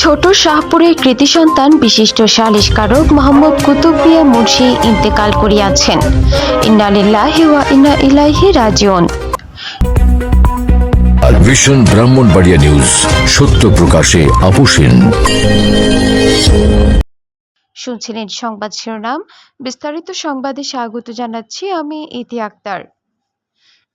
ছোট শাহপুরের কৃতি সন্তান বিশিষ্ট সালিশকারক মোহাম্মদ কুতুব মিয়া মুন্সি ইন্তেকাল করিয়াছেন। ইন্নালিল্লাহি ওয়া ইন্না ইলাইহি রাজিউন। আর ব্রাহ্মণবাড়িয়া নিউজ সত্য প্রকাশে আপোষহীন শুনছিলেন সংবাদ শিরোনাম বিস্তারিত সংবাদে স্বাগত জানাচ্ছি আমি ইতি আক্তার।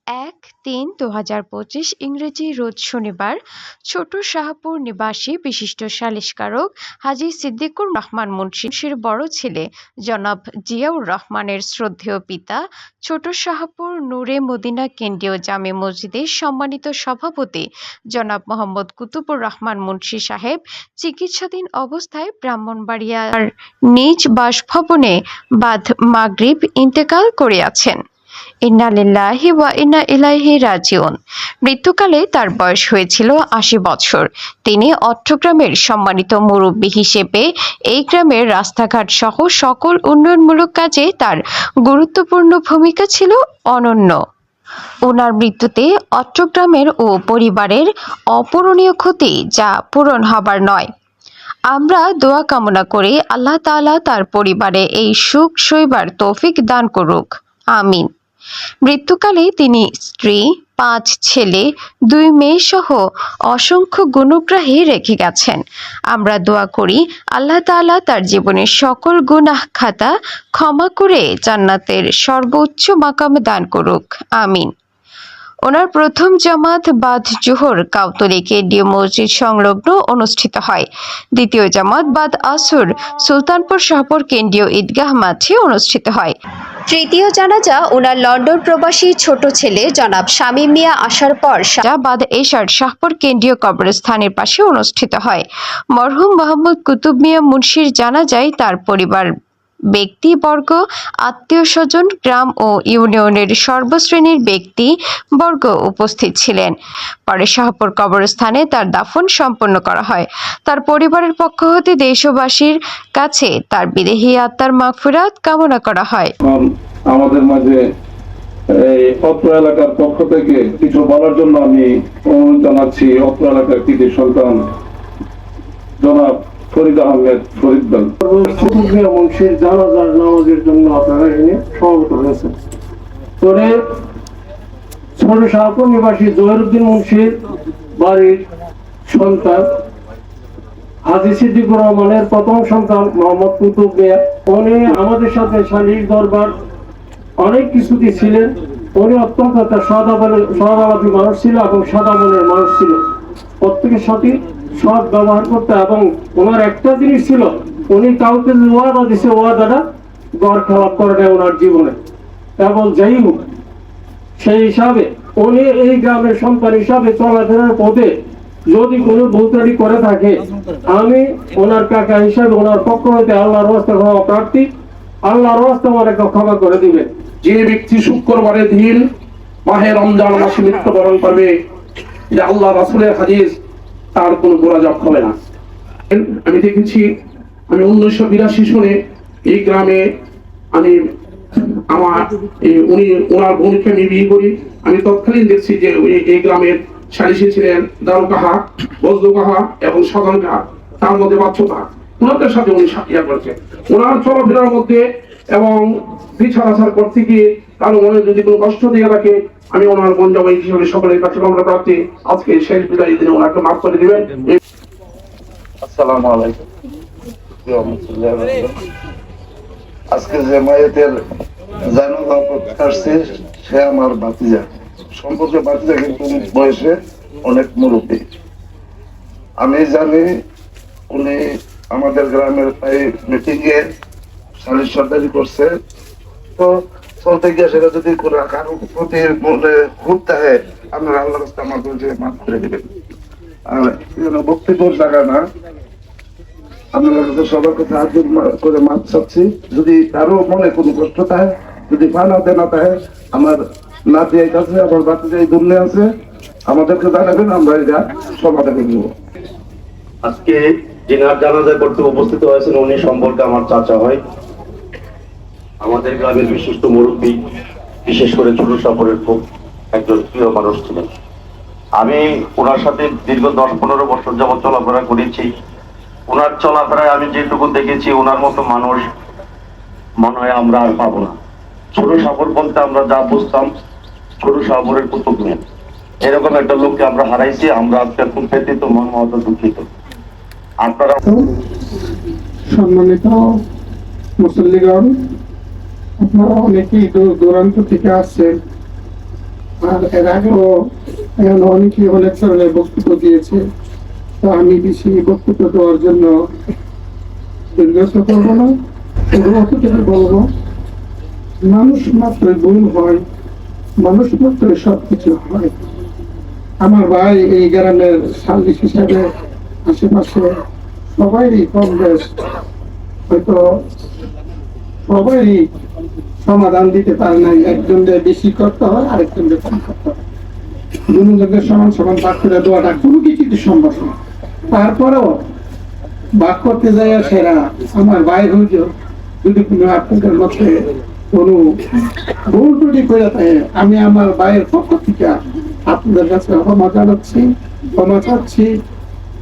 এক তিন দু হাজার পঁচিশ ইংরেজি রোজ শনিবার ছোট শাহপুর নিবাসী বিশিষ্ট সালিশকারক হাজি সিদ্দিকুর রহমান মুন্সির বড় ছেলে জনাব জিয়াউর রহমানের শ্রদ্ধেয় পিতা ছোট শাহপুর নূরে মদিনা কেন্দ্রীয় জামে মসজিদের সম্মানিত সভাপতি জনাব মোহাম্মদ কুতুবুর রহমান মুন্সি সাহেব চিকিৎসাধীন অবস্থায় ব্রাহ্মণবাড়িয়ার নিজ বাসভবনে বাদ মাগরিব ইন্তেকাল করিয়াছেন। ইন্না লিল্লাহি ওয়া ইন্না ইলাইহি রাজিউন। মৃত্যুকালে তার বয়স হয়েছিল আশি বছর। তিনি অট্টগ্রামের সম্মানিত মুরব্বী হিসেবে এই গ্রামের রাস্তাঘাট সহ সকল উন্নয়নমূলক কাজে তার গুরুত্বপূর্ণ ভূমিকা ছিল অনন্য। ওনার মৃত্যুতে অট্টগ্রামের ও পরিবারের অপূরণীয় ক্ষতি যা পূরণ হবার নয়। আমরা দোয়া কামনা করে আল্লাহ তাআলা তার পরিবারে এই সুখ সইবার তৌফিক দান করুক। আমিন। মৃত্যুকালে তিনি স্ত্রী, পাঁচ ছেলে, দুই মেয়ে সহ অসংখ্য গুণগ্রাহী রেখে গেছেন। আমরা দোয়া করি আল্লাহ তালা তার জীবনের সকল গুনাহ খাতা ক্ষমা করে জান্নাতের সর্বোচ্চ মাকাম দান করুক। আমিন। ওনার প্রথম জামাত বাদ জোহর কাউতলি কেন্দ্রীয় মসজিদ সংলগ্ন অনুষ্ঠিত হয়। দ্বিতীয় জামাত বাদ আসর সুলতানপুর শাহপুর কেন্দ্রীয় ঈদগাহ মাঠে অনুষ্ঠিত হয়। তৃতীয় জানাজা ওনার লন্ডন প্রবাসী ছোট ছেলে জনাব শামীম মিয়া আসার পর বাদ এশার শাহপুর কেন্দ্রীয় কবরস্থানের পাশে অনুষ্ঠিত হয়। মরহুম মোহাম্মদ কুতুব মিয়া মুন্সির জানাজায় তার পরিবার ব্যক্তিবর্গ আত্মীয় স্বজন গ্রাম ও ইউনিয়নের সর্বশ্রেণীর ব্যক্তি বর্গ উপস্থিত ছিলেন। পরে শাহপুর কবরস্থানে তার দাফন সম্পন্ন করা হয়। তার পরিবারের পক্ষ হতে দেশবাসীর কাছে তার বিদেহী আত্মার মাগফিরাত কামনা করা হয়। আমাদের মাঝে এই অত্র এলাকার পক্ষ থেকে কিছু বলার জন্য আমি অনুরোধ জানাচ্ছি অত্র এলাকার কৃতি সন্তান জনাব ফরিদ আহমেদ, ফরিদ বেল কুতুবমিয়া মুন্সির জানাজার নামাজের জন্য আপনারা এখানে সমবেত হয়েছেন। পরে ছোট শাহপুর নিবাসী জহিরুদ্দিন মুন্সির বাড়ির সন্তান হাজি সিদ্দিকুর রহমানের প্রথম সন্তান মোহাম্মদ কুতুব মিয়া। উনি আমাদের সাথে শালীর দরবার অনেক কিছুতে ছিলেন। উনি অত্যন্ত একটা সদাবাদী মানুষ ছিল এবং সাদা মনের মানুষ ছিল। প্রত্যেকের সাথে সৎ ব্যবহার করতে এবং ওনার একটা জিনিস ছিল, উনি কাউকে ওয়াদা দিছে, ওয়াদাটা গড় খেলাপ করে নেয় ওনার জীবনে। এবং যাই হোক, সেই হিসাবে উনি এই গ্রামের সন্তান হিসাবে চলাফেরার পথে যদি কোনো ভুলত্রাটি করে থাকে, আমি ওনার কাকা হিসাবে ওনার পক্ষ হতে আল্লাহর রাস্তা ক্ষমা প্রার্থী, আল্লাহর রাস্তা ওনাকে ক্ষমা করে দিবে যে ব্যক্তি শুক্রবারের দিন মাহে রমজান মাসে মৃত্যুবরণ করবে যে আল্লাহ রাসুলের হাদিস। তার কোনো গোরাজাব হবে না। আমি দেখেছি, আমি উনিশশো বিরাশি সনে এই গ্রামে আমি আমার উনি, ওনার বোনকে আমি বিয়ে করি। আমি তৎকালীন দেখছি যে এই গ্রামের সালিশি ছিলেন দারু কাহা বজলু কাহা এবং সাধারণ কাহা তার মধ্যে বাচ্চতা। ওনাদের সাথে উনি সাক্ষিয়া করেছেন। ওনার চলাফেরার মধ্যে এবং পিছার আসার পর থেকে কারও মনে যদি কোনো কষ্ট দিয়ে রাখে আমি ওনার জামাই হিসেবে সকলের কাছে আমরা প্রার্থী আজকে শেষ বিদায় দিনে ওনাকে মাফ করে দিবেন। আসসালামু আলাইকুম। আজকে যে মায়েতের সে আমার বাতিজা সম্পর্কে বাতিজা কিন্তু বয়সে অনেক মুরব্বী। আমি জানি উনি আমাদের গ্রামের প্রায় মিটিং এ সালিশ সর্দারি করছে। তো চলতে গিয়ে সেটা যদি কারও প্রতি মনে খুব আপনার আল্লাহ রাস্তা আমার মাফ করে দিবেন। আর না। আপনাদের কাছে সবার হাত করে মাছ চাচ্ছি। যদি কারও মনে কোনো কষ্ট থাকে, যদি ফানাতে না থাকে, আমার নাতি এই কাছে আমার বাতি এই দুর্নে আছে, আমাদেরকে জানাবেন, আমরা এটা সমাধান নিব আজকে যিনার জানাজা করতে উপস্থিত হয়েছেন, উনি সম্পর্কে আমার চাচা হয় আমাদের গ্রামের বিশিষ্ট মুরব্বী, বিশেষ করে ছোট সাপরের খুব একজন প্রিয় মানুষ ছিলেন। আমি ওনার সাথে দীর্ঘ দশ পনেরো বছর যাবৎ চলাফেরা করেছি। ওনার চলাফেরায় আমি যেটুকু দেখেছি, ওনার মতো মানুষ মনে হয় আমরা আর পাবো না। ছোট সাপর বলতে আমরা যা বুঝতাম ছোট সাপরের কুতুব নেই এরকম একটা লোককে আমরা হারাইছি, আমরা আজকে খুব ব্যতীত মতো দুঃখিত। আপনারা সম্মানিত মুসল্লিগণ আপনারা অনেকেই দূর, দূরান্ত থেকে আসছেন আর এর আগেও এখন অনেকেই অনেক ধরনের বক্তব্য দিয়েছে। তো আমি বেশি বক্তব্য দেওয়ার জন্য বিরক্ত করব না অতটুকু বলব, মানুষ মাত্রই ভুল হয়, মানুষ মাত্রই সব কিছু হয়। আমার ভাই এই গ্রামের সার্ভিস হিসাবে আশেপাশে সবাইরই কম বেশ, হয়তো সবাইরই সমাধান দিতে পারে নাই। একজনকে বেশি করতে হয়, আরেকজনকে কম করতে হয়। দুজনকে সমান সমান করে দেওয়াটা কোনো কিছুতে সম্ভব না। তারপরেও ভাগ করতে যায় সেরা আমার ভাই হুজুর যদি কোনো আপনাদের মধ্যে কোনো ভুল ত্রুটি করে থাকে, আমি আমার ভাইয়ের পক্ষ থেকে আপনাদের কাছে ক্ষমা জানাচ্ছি, ক্ষমা চাচ্ছি।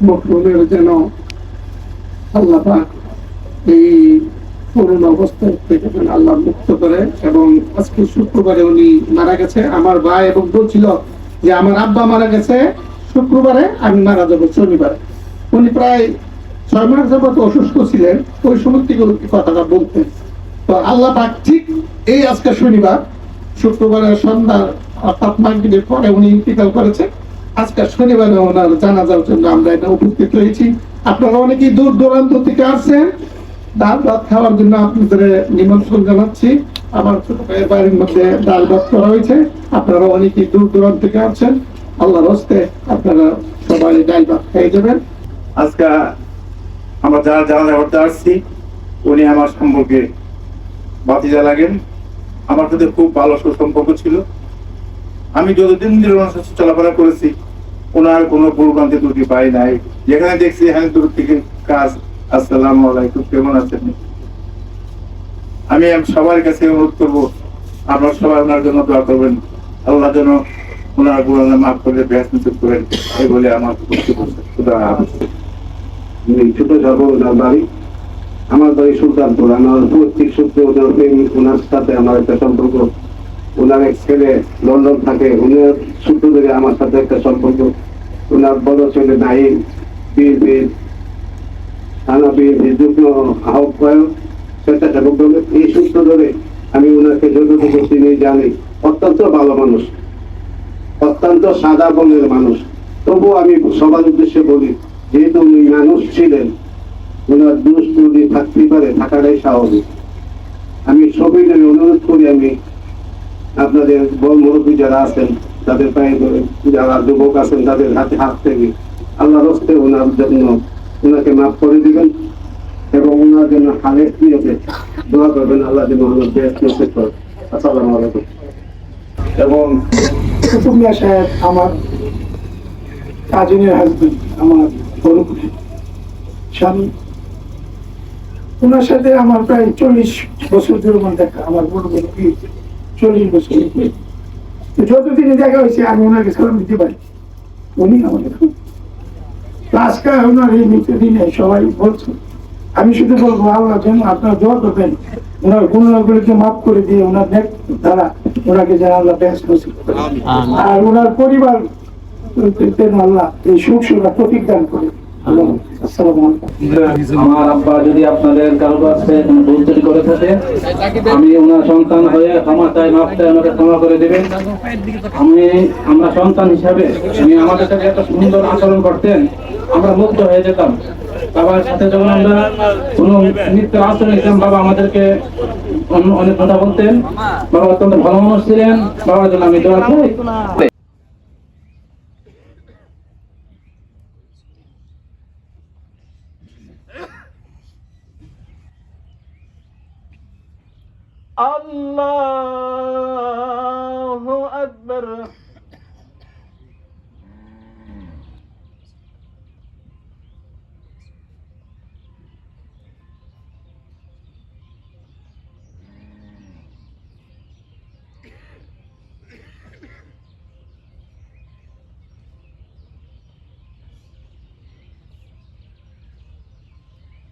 মকরুলের যেন আল্লাহ এই করুণ অবস্থায় থেকে যেন আল্লাহ মুক্ত করে এবং আজকে শুক্রবারে উনি মারা গেছে। আমার ভাই এবং বলছিল যে আমার আব্বা মারা গেছে শুক্রবারে, আমি মারা যাব শনিবারে। উনি প্রায় ছয় মাস যাবত অসুস্থ ছিলেন। ওই সময় থেকে কথাটা বলতেন। তো আল্লাহ পাক ঠিক এই আজকে শনিবার শুক্রবারের সন্ধ্যা অর্থাৎ মাগরিবের পরে উনি ইন্তিকাল করেছে। আজকে শনিবারে ওনার জানাজার জন্য আমরা এটা উপস্থিত হয়েছি। আপনারা অনেকেই দূর দূরান্ত থেকে আসছেন। ডাল ভাত খাওয়ার জন্য আপনাদের নিমন্ত্রণ জানাচ্ছি। আমার ছোট ভাইয়ের বাড়ির মধ্যে ডাল ভাত করা হয়েছে। আপনারা অনেকেই দূর দূরান্ত থেকে আসছেন। আল্লাহর হস্তে আপনারা সবাই ডাল ভাত খেয়ে যাবেন। আজকে আমরা যারা জানা করতে আসছি, উনি আমার সম্পর্কে বাতিজা লাগেন। আমার সাথে খুব ভালো সুসম্পর্ক ছিল। আমি যতদিন ধরে ওনার সাথে চলাফেরা করেছি, ওনার কোনো ভুলভ্রান্তি ত্রুটি পাই নাই। যেখানে দেখছি, এখানে দূর থেকে কাজ আসসালামু আলাইকুম, কেমন আছেন? আমি সবার কাছে অনুরোধ করব, আপনারা সবাই ওনার জন্য দোয়া করবেন। আল্লাহ যেন ওনার গুণানা মাফ করে ব্যাস নিচে করেন, এই বলে আমার। ছোট সর্বনার বাড়ি। আমার বাড়ি সুলতানপুর। আমার পৈতৃক সূত্রে ওনার প্রেম, ওনার সাথে আমার একটা সম্পর্ক। ওনার এক ছেলে লন্ডন থাকে উনার সূত্র ধরে আমার সাথে একটা সম্পর্ক। ওনার বড় ছেলে নাহিম বিএনপির বিএনপির যুগ্ম আহ্বায়ক স্বেচ্ছাসেবক দলের এই সূত্র ধরে আমি ওনাকে যতটুকু চিনি, জানি, অত্যন্ত ভালো মানুষ, অত্যন্ত সাদা বর্ণের মানুষ। তবু আমি সবার উদ্দেশ্যে বলি, যেহেতু উনি মানুষ ছিলেন ওনার দোষ ত্রুটি থাকতে পারে, থাকাটাই স্বাভাবিক। আমি সবই অনুরোধ করি আমি আপনাদের মুরব্বী যারা আছেন, তাদের পায়ে ধরে, যারা যুবক আছেন, তাদের হাতে হাত থেকে আল্লাহ রস্তে ওনার জন্য ওনাকে মাফ করে দিবেন এবং ওনার জন্য হালের নিয়তে দোয়া করবেন আল্লাহ করে। আসসালামু আলাইকুম। এবং আমার কাজিনের আমার বড় স্বামী। ওনার সাথে আমার প্রায় চল্লিশ বছর ধরে দেখা। আমার বড় বড় চল্লিশ বছর তো যতদিনই দেখা হয়েছে, আমি ওনাকে সালাম দিতে পারি। উনি আমাকে আজকে আপনার এই মৃত্যু দিনে সবাই বলছে আমি শুধু বলব আল্লাহ যেন আপনার দোয়া করবেন। ওনার গুণগুলিকে মাফ করে দিয়ে ওনার নেক দ্বারা ওনাকে যেন আল্লাহ ব্যাস নসিব আর ওনার পরিবার আল্লাহ এই সুখ সুখ প্রতিজ্ঞান করে। আমার আব্বা যদি আপনাদের কারও কাছে ভুল করে থাকে আমি ওনার সন্তান হয়ে ওনাকে ক্ষমা করে দেবেন। আমি, আমরা সন্তান হিসাবে, উনি আমাদের সাথে এত সুন্দর আচরণ করতেন, আমরা মুগ্ধ হয়ে যেতাম। বাবার সাথে যখন আমরা কোনো নৃত্য আচরণ নিতাম, বাবা আমাদেরকে অনেক কথা বলতেন। বাবা অত্যন্ত ভালো মানুষ ছিলেন। বাবার জন্য আমি দোয়া চাই الله أكبر.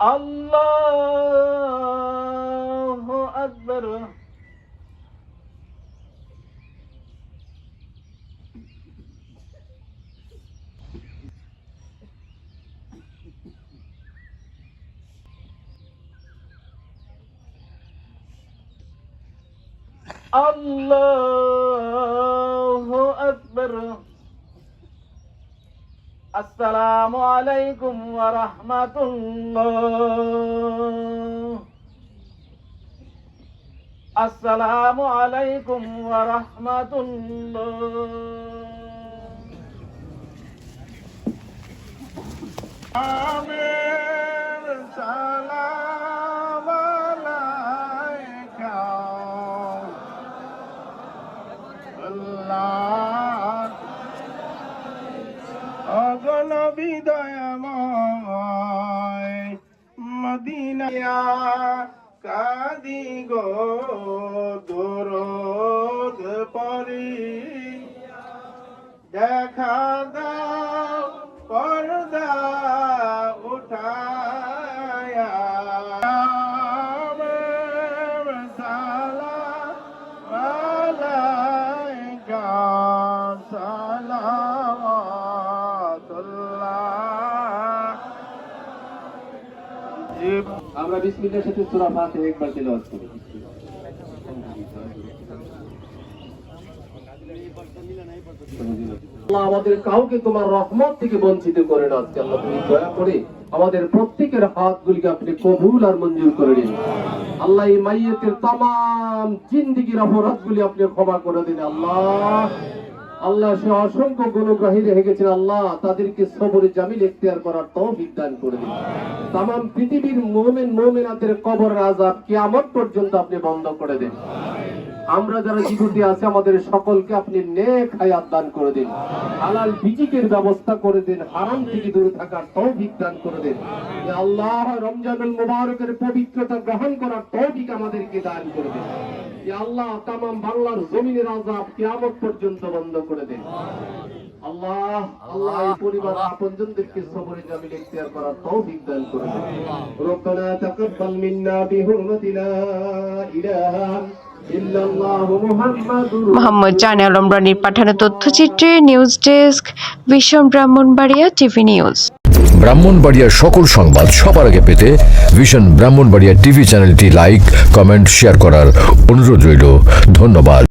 الله আল্লাহ আকবর আসসালামু আলাইকুম ওয়া রাহমাতুল্লাহ আসসালামু আলাইকুম ওয়া রাহমাতুল্লাহ আমিন সালাম আমরা বিসমিল্লার সাথে সূরা ফাতিহা একবার তেলাওয়াত করি। আমাদের কাউকে তোমার রহমত থেকে বঞ্চিত করে না আজকে আল্লাহ তুমি দয়া করে আমাদের প্রত্যেকের হাতগুলিকে আপনি কবুল আর মঞ্জুর করে দিন আল্লাহ এই মাইয়েতের তাম জিন্দিগির অপরাধগুলি আপনি ক্ষমা করে দিন আল্লাহ। আল্লাহ সে অসংখ্য গুণগ্রাহী রেখে গেছেন। আল্লাহ তাদেরকে সবরে জামিল এখতিয়ার করার তৌফিক দান করে দিন। তাম পৃথিবীর মোমেন মোমেনাদের কবর আজাব কিয়ামত পর্যন্ত আপনি বন্ধ করে দিন। আমরা যারা জীবিত আছে আমাদের সকলকে আপনি নেক হায়াত দান করে দিন। হালাল বিজিকের ব্যবস্থা করে দিন হারাম থেকে দূরে থাকার তৌফিক দান করে দিন। আল্লাহ রমজানুল মুবারকের পবিত্রতা গ্রহণ করার তৌফিক আমাদেরকে দান করে দিন। আল্লাহ তামাম বাংলার জমিনের আযাব কিয়ামত পর্যন্ত বন্ধ করে দিন। আল্লাহ আল্লাহ এই পরিবার আপনজনদেরকে সবরে জামিল ইখতিয়ার করার তৌফিক দান করে দিন। রব্বানা তাকাব্বাল মিন্না বিহুরমাতিলা ইলাহা মোহাম্মদ জানে আলম রানীর পাঠানো তথ্যচিত্রে নিউজ ডেস্ক ভীষণ ব্রাহ্মণবাড়িয়া টিভি নিউজ। ব্রাহ্মণবাড়িয়ার সকল সংবাদ সবার আগে পেতে ভিশন ব্রাহ্মণবাড়িয়া টিভি চ্যানেলটি লাইক কমেন্ট শেয়ার করার অনুরোধ রইল। ধন্যবাদ।